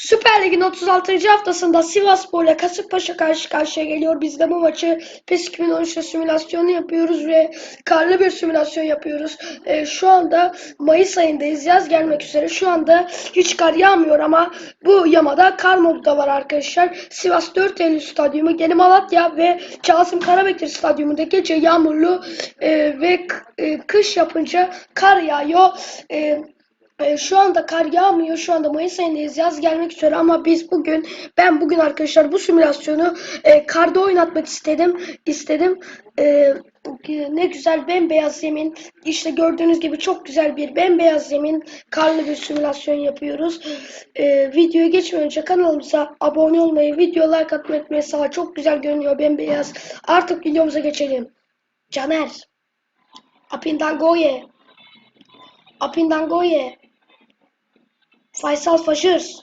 Süper Lig'in 36. haftasında Sivasspor ile Kasımpaşa karşı karşıya geliyor. Biz de bu maçı PES 2013'te simülasyonu yapıyoruz ve karlı bir simülasyon yapıyoruz. Ee, şu anda Mayıs ayındayız. Yaz gelmek üzere. Şu anda hiç kar yağmıyor ama bu yamada kar modu da var arkadaşlar. Sivas 4 Eylül Stadyumu, Yeni Malatya ve Kasım Karabekir Stadyumunda gece yağmurlu e, ve e, kış yapınca kar yağıyor. E, e, şu anda kar yağmıyor. Şu anda Mayıs ayındayız. Yaz gelmek üzere ama biz bugün ben bugün arkadaşlar bu simülasyonu e, karda oynatmak istedim. istedim. E, ne güzel bembeyaz zemin. İşte gördüğünüz gibi çok güzel bir bembeyaz zemin. Karlı bir simülasyon yapıyoruz. E, videoya geçmeden önce kanalımıza abone olmayı, video like atmayı. Sağ çok güzel görünüyor bembeyaz. Artık videomuza geçelim. Caner. Apindangoye. Apindangoye. Faysal Faşır.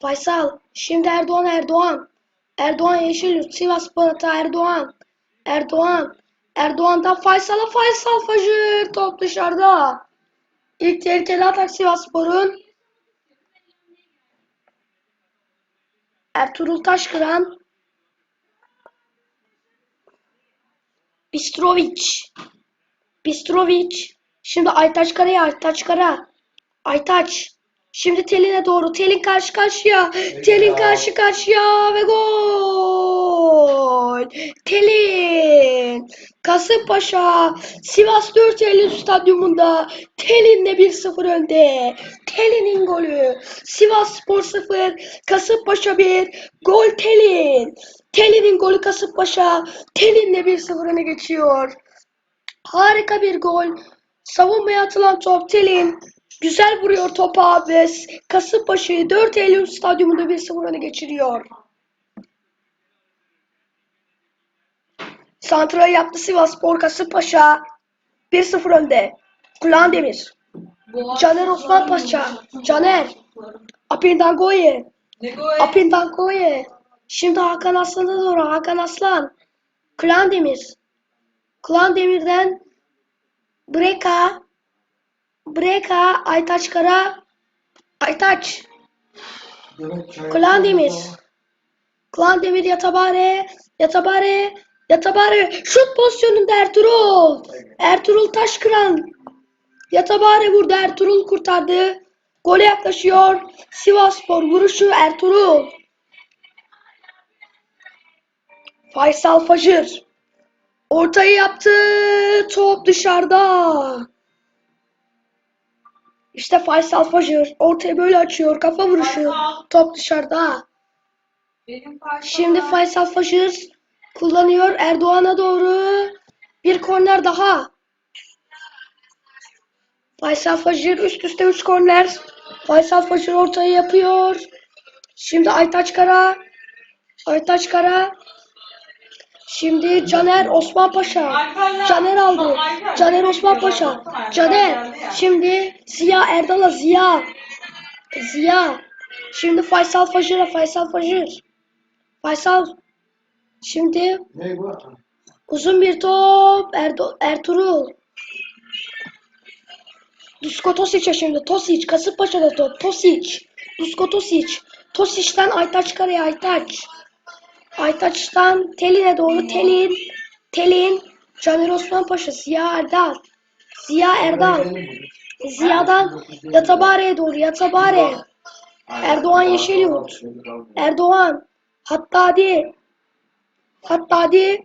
Faysal. Şimdi Erdoğan Erdoğan. Erdoğan Yeşilyurt. Sivas Sparta Erdoğan. Erdoğan. Erdoğan'dan Faysal'a Faysal Faşır. Top dışarıda. İlk tehlikeli atak Sivasspor'un. Ertuğrul Taşkıran. Bistrovic. Bistrovic. Şimdi Aytaç Kara'ya Aytaç Kara. Aytaç. Şimdi Telin'e doğru. Telin karşı karşıya. Telin karşı karşıya ve gol. Telin. Kasımpaşa. Sivas 4 Eylül Stadyumunda. Telin'le 1-0 önde. Telin'in golü. Sivas Spor 0. Kasımpaşa 1. Gol Telin. Telin'in golü Kasımpaşa. Telin'le 1-0 öne geçiyor. Harika bir gol. Savunmaya atılan top Telin. Güzel vuruyor topa ve Kasımpaşa'yı 4 Eylül stadyumunda 1-0 öne geçiriyor. Santra'yı yaptı Sivasspor Kasımpaşa. 1-0 önde. Kulağan Demir. Caner Osman Paşa. Caner. Apindangoye. Apindangoye. Şimdi Hakan Aslan'a doğru. Hakan Aslan. Kulağan Demir. Kulağan Demir'den Breka. Breka, Aytaç. Kara, Aytaç, Kulağan Demir, Kulağan Demir Yatabare, Yatabare, Yatabare, şut pozisyonunda Ertuğrul, Ertuğrul Taşkıran, Yatabare burada Ertuğrul kurtardı, gole yaklaşıyor, Sivasspor vuruşu Ertuğrul, Faysal Fajır, ortayı yaptı, top dışarıda. İşte Faysal Fajır ortaya böyle açıyor kafa vuruşu. Top dışarıda. Şimdi Faysal Fajır kullanıyor Erdoğan'a doğru. Bir korner daha. Faysal Fajır üst üste 3 korner. Faysal Fajır ortayı yapıyor. Şimdi Aytaç Kara. Aytaç Kara. Şimdi Caner Osman Paşa. Caner aldı. Caner Osman Paşa. Caner. Şimdi Ziya Erdal'a Ziya. Ziya. Şimdi Faysal Fajır'a Faysal Fajır. Faysal. Şimdi Ne bu? uzun bir top. Erdo Ertuğrul. Dusko Tosic'e şimdi. Tosic. Kasımpaşa'da top. Tosic. Dusko Tosic. Tosic'ten Aytaç Kara'ya Aytaç. Aytaç'tan Telin'e doğru Telin. Telin. Caner Osman Paşa. Ziya Erdal. Ziya Erdal. Ziya'dan Yatabare'ye doğru. Yatabare. Erdoğan Yeşilyurt. Erdoğan. Hattadi. Hattadi.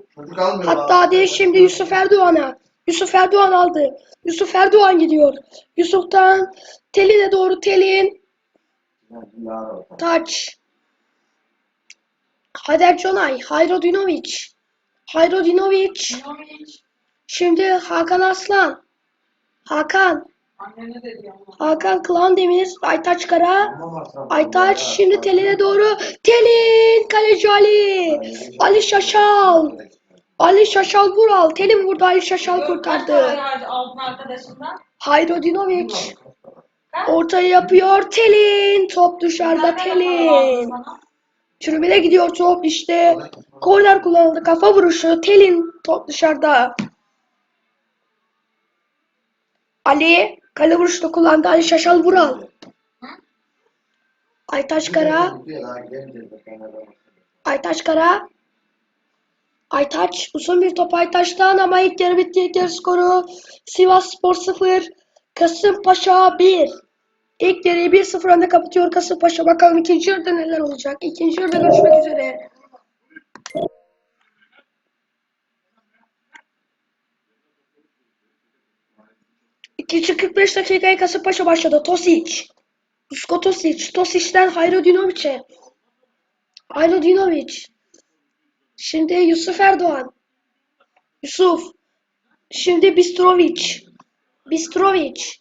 Hattadi şimdi Yusuf Erdoğan'a. Yusuf Erdoğan aldı. Yusuf Erdoğan gidiyor. Yusuf'tan Telin'e doğru Telin. Taç. Hader Conay. Hayrodinovic. Hayrodinovic. Şimdi Hakan Aslan. Hakan. Hakan Klandemir. Aytaç Kara. Aytaç şimdi Telin'e doğru. Telin. Kaleci Ali. Ali Şaşal. Ali Şaşal Vural. Telin vurdu. Ali Şaşal kurtardı. arkadaşından? Hayrodinovic. Ortayı yapıyor. Telin. Top dışarıda Telin. Tribüne gidiyor top işte. Korner kullanıldı. Kafa vuruşu. Telin top dışarıda. Ali kale vuruşunu kullandı. Ali Şaşal Vural. Aytaç Kara. Aytaç Kara. Aytaç uzun bir top Aytaç'tan ama ilk yarı bitti. İlk yarı skoru Sivas Spor 0. Kasımpaşa 1. İlk yarıyı 1-0 önde kapatıyor Kasımpaşa. Bakalım ikinci yarıda neler olacak. İkinci yarıda görüşmek üzere. İkinci 45 dakikaya Kasımpaşa başladı. Tosic. Usko Tosic. Tosic'ten Hayrodinoviç'e. Hayrodinoviç. Şimdi Yusuf Erdoğan. Yusuf. Şimdi Bistrovic. Bistrovic.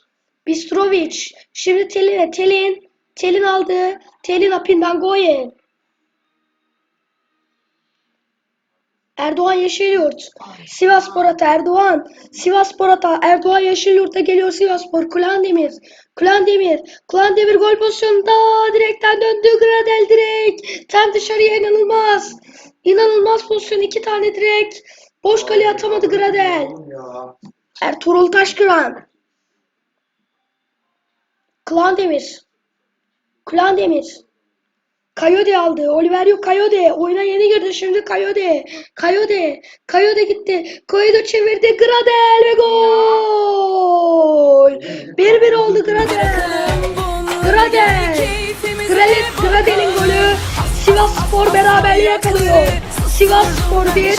Bistrovic. Şimdi Telin'e. Telin. Telin aldı. Telin Apindan Goye. Erdoğan Yeşilyurt. Sivasspor ata Erdoğan. Sivasspor ata Erdoğan Yeşilyurt'a geliyor Sivasspor. Kulandemir. Kulandemir. Kulandemir gol pozisyonunda direkten döndü. Gradel direkt. Tam dışarıya inanılmaz. İnanılmaz pozisyon. iki tane direkt. Boş kale atamadı Gradel. Ertuğrul Taşkıran. Kulandemir. Kulandemir. Kayode aldı. Oliverio Kayode. Oyuna yeni girdi. Şimdi Kayode. Kayode. Kayode gitti. Kayode çevirdi. Gradel ve gol. 1-1 oldu Gradel. Gradel. Gradel. Gradel'in golü. Sivas Spor beraberliğe kalıyor. Sivas Spor 1.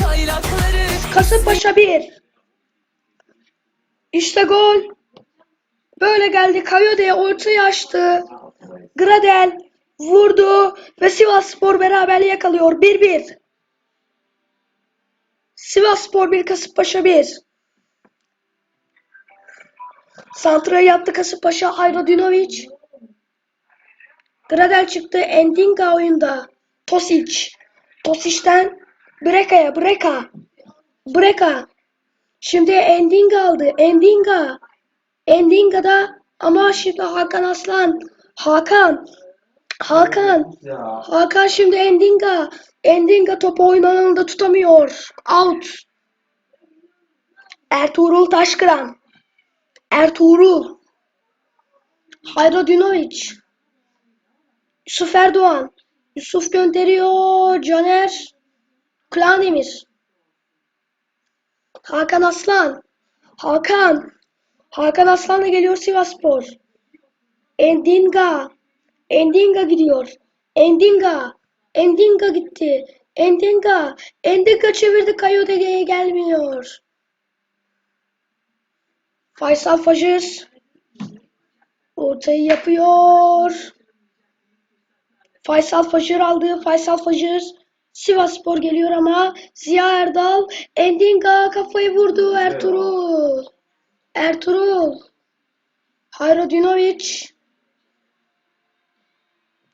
Kasımpaşa 1. İşte gol. Böyle geldi. Kayode ortaya açtı. Gradel vurdu ve Sivasspor beraberliğe kalıyor. 1-1. Sivasspor 1 Kasımpaşa 1. Santra'yı yaptı Kasımpaşa Hayrodinovic. Gradel çıktı. Endinga oyunda. Tosic. Tosic'ten Breka'ya. Breka. Breka. Şimdi Endinga aldı. Endinga. Endinga'da ama şimdi Hakan Aslan. Hakan. Hakan. Hakan şimdi Endinga. Endinga topu oyun alanında tutamıyor. Out. Ertuğrul Taşkıran. Ertuğrul. Hayrodinovic. Yusuf Erdoğan. Yusuf gönderiyor. Caner. Klandemir. Hakan Aslan. Hakan. Hakan Aslan'la geliyor Sivasspor. Endinga. Endinga gidiyor. Endinga. Endinga gitti. Endinga. Endinga çevirdi. Kayodege'ye gelmiyor. Faysal Fajır. Ortayı yapıyor. Faysal Fajır aldı. Faysal Fajır. Sivasspor geliyor ama Ziya Erdal. Endinga kafayı vurdu. Ertuğrul. Ertuğrul. Hayrodinovic.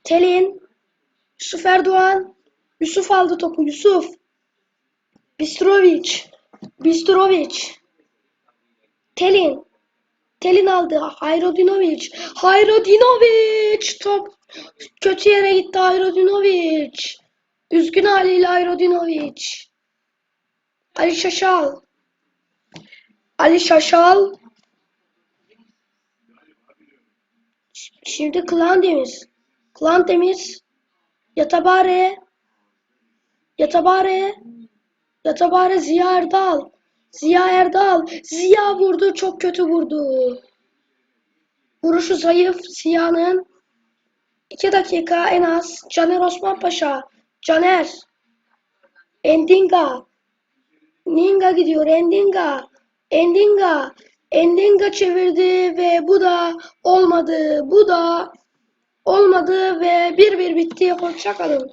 Telin. Yusuf Erdoğan. Yusuf aldı topu. Yusuf. Bistrovic. Bistrovic. Telin. Telin aldı. Hayrodinovic. Hayrodinovic. Top kötü yere gitti Hayrodinovic. Üzgün haliyle Hayrodinovic. Ali Şaşal. Ali Şaşal. Şimdi Klandemir. Klandemir. Yatabare. Yatabare. Yatabare Ziya Erdal. Ziya Erdal. Ziya vurdu. Çok kötü vurdu. Vuruşu zayıf Ziya'nın. 2 dakika en az. Caner Osman Paşa. Caner. Endinga. Ninga gidiyor. Endinga. Endinga. Endinga çevirdi ve bu da olmadı. Bu da olmadı ve 1-1 bitti. Hoşçakalın.